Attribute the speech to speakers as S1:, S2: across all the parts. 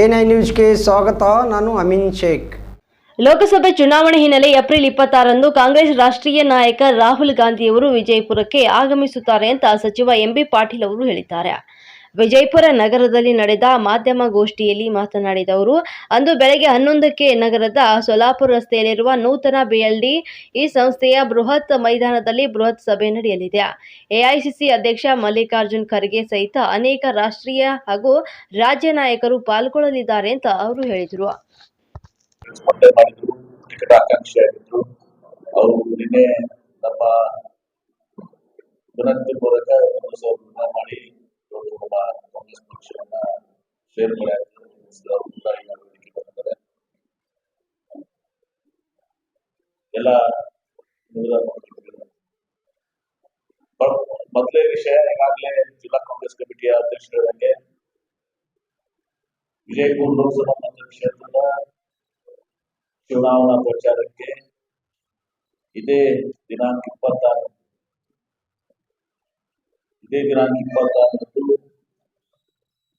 S1: A news ನ್ಯೂಸ್ಗೆ ಸ್ವಾಗತ, ನಾನು ಅಮಿನ್ ಶೇಖ್.
S2: ಲೋಕಸಭೆ ಚುನಾವಣೆ ಹಿನ್ನೆಲೆ ಏಪ್ರಿಲ್ ಇಪ್ಪತ್ತಾರಂದು ಕಾಂಗ್ರೆಸ್ ರಾಷ್ಟ್ರೀಯ ನಾಯಕ ರಾಹುಲ್ ಗಾಂಧಿಯವರು ವಿಜಯಪುರಕ್ಕೆ ಆಗಮಿಸುತ್ತಾರೆ ಅಂತ ಸಚಿವ ಎಂಬಿ ಪಾಟೀಲ್ ಅವರು ಹೇಳಿದ್ದಾರೆ. ವಿಜಯಪುರ ನಗರದಲ್ಲಿ ನಡೆದ ಮಾಧ್ಯಮ ಗೋಷ್ಠಿಯಲ್ಲಿ ಮಾತನಾಡಿದ ಅವರು, ಅಂದು ಬೆಳಗ್ಗೆ ಹನ್ನೊಂದಕ್ಕೆ ನಗರದ ಸೊಲಾಪುರ ರಸ್ತೆಯಲ್ಲಿರುವ ನೂತನ ಬಿಎಲ್ಡಿ ಈ ಸಂಸ್ಥೆಯ ಬೃಹತ್ ಮೈದಾನದಲ್ಲಿ ಬೃಹತ್ ಸಭೆ ನಡೆಯಲಿದೆ. ಎಐಸಿಸಿ ಅಧ್ಯಕ್ಷ ಮಲ್ಲಿಕಾರ್ಜುನ್ ಖರ್ಗೆ ಸಹಿತ ಅನೇಕ ರಾಷ್ಟ್ರೀಯ ಹಾಗೂ ರಾಜ್ಯ ನಾಯಕರು ಪಾಲ್ಗೊಳ್ಳಲಿದ್ದಾರೆ ಅಂತ ಅವರು ಹೇಳಿದರು.
S3: ಮಾಡಿ ಇವತ್ತು ನಮ್ಮ ಕಾಂಗ್ರೆಸ್ ಪಕ್ಷವನ್ನ ಸೇರ್ಪಡೆ ಅವರು ಕೂಡ ಈಗ ಎಲ್ಲ. ಬ- ಮೊದಲೇ ವಿಷಯ, ಈಗಾಗಲೇ ಜಿಲ್ಲಾ ಕಾಂಗ್ರೆಸ್ ಕಮಿಟಿಯ ಅಧ್ಯಕ್ಷರಾದಂಗೆ ವಿಜಯಪುರ ಲೋಕಸಭಾ ಮತಕ್ಷೇತ್ರದ ಚುನಾವಣಾ ಪ್ರಚಾರಕ್ಕೆ ಇದೇ ದಿನಾಂಕ ಇಪ್ಪತ್ತಾರು ಇದೇ ದಿನಾಂಕ ಇಪ್ಪತ್ತಾರರಂದು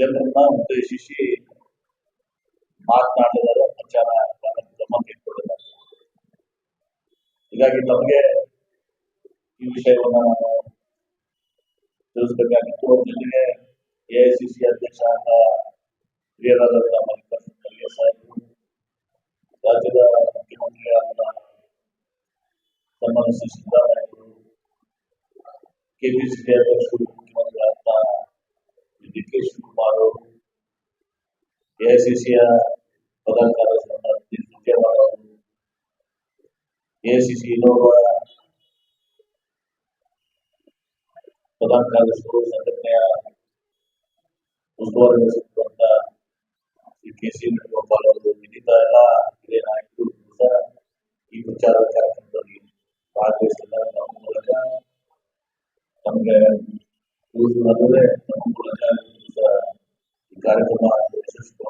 S3: ಜನರನ್ನ ಉದ್ದೇಶಿಸಿ ಮಾತನಾಡಿದರೆ ಪ್ರಚಾರ ಕ್ರಮ ಕೈಗೊಂಡಿದ್ದಾರೆ ಹೀಗಾಗಿ ತಮಗೆ ಈ ವಿಷಯವನ್ನ ನಾನು ತಿಳಿಸಬೇಕಾಗಿತ್ತು ಅದ್ರ ಜೊತೆಗೆ ಎಐಸಿಸಿ ಅಧ್ಯಕ್ಷ ಅಂತ ಹಿರಿಯರಾದಂತಹ ಮಲ್ಲಿಕಾರ್ಜುನ ಖರ್ಗೆ ಸಾಹೇಬರು ರಾಜ್ಯದ ಮುಖ್ಯಮಂತ್ರಿಗಳಾದ ಸನ್ಮಾನ್ಯ ಶ್ರೀ ಸಿದ್ದರಾಮಯ್ಯವರು ಕೆಪಿಸಿಸಿ ಅಧ್ಯಕ್ಷರು ಎಐಸಿಸಿಯ ಪ್ರಧಾನ ಕಾರ್ಯದರ್ಶಿ ದಿನೇಶ್ ಸುರ್ಜೇವಾಲ ಅವರು ಎಐಸಿಸಿ ಇನ್ನೋರ್ವ ಪ್ರಧಾನ ಕಾರ್ಯದರ್ಶಿಗಳು ಸಂಘಟನೆಯ ಉಸ್ತುವಾರಿ ವಹಿಸಿರುವಂತ ಶ್ರೀ ಕೆ ಸಿ ವೇಣುಗೋಪಾಲ್ ಅವರು ಇನ್ನಿತ ಎಲ್ಲ ಹಿರಿಯ ನಾಯಕರು ಸಹ ಈ ಪ್ರಚಾರ ಕಾರ್ಯಕ್ರಮದಲ್ಲಿ ಭಾಗವಹಿಸಿದ್ದಾರೆ ನಮ್ಮ ಮೂಲಕ ನಮಗೆ ತಿಳಿಸುವುದಾದರೆ ನಮ್ಮ ಮೂಲಕ ಸಹ ಈ ಕಾರ್ಯಕ್ರಮ ಯಶಸ್ವಿಗೊಳಿಸಬಹುದು